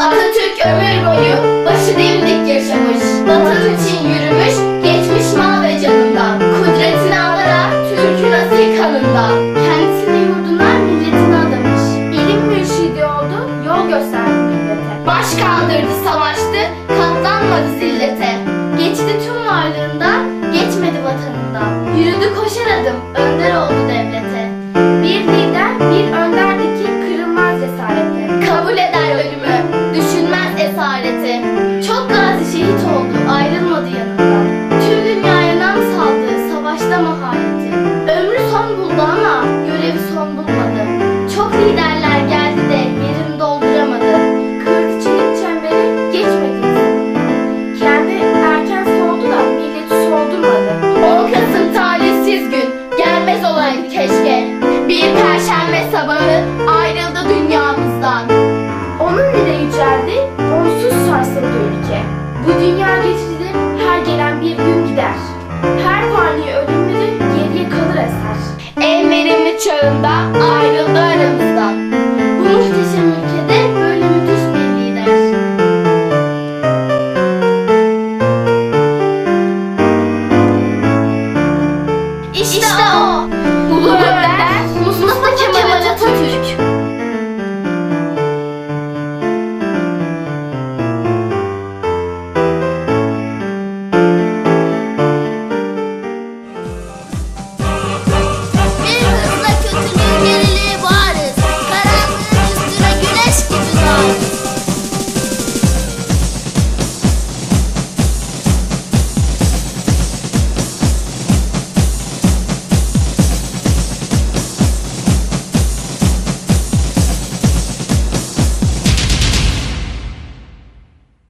Atatürk ömür boyu başı dimdik yaşamış. Vatan için yürümüş, geçmiş mal ve canından. Kudretini alarak Türk'ün asil kanından. Kendisini yurduna, milletine adamış. İlim mürşidi oldu, yol gösterdi millete. Baş kaldırdı, savaştı, katlanmadı zillete. Geçti tüm varlığından, geçmedi vatanından. Yürüdü koşar adım, önder oldu Bir perşembe sabahı ayrıldı dünyamızdan. Onun ile yüceldi, onsuz sarsıldı ülke. Bu dünya geçicidir, her gelen bir gün gider. Her fani ölümleri geriye kalır eser. En verimli çağında ayrıldı.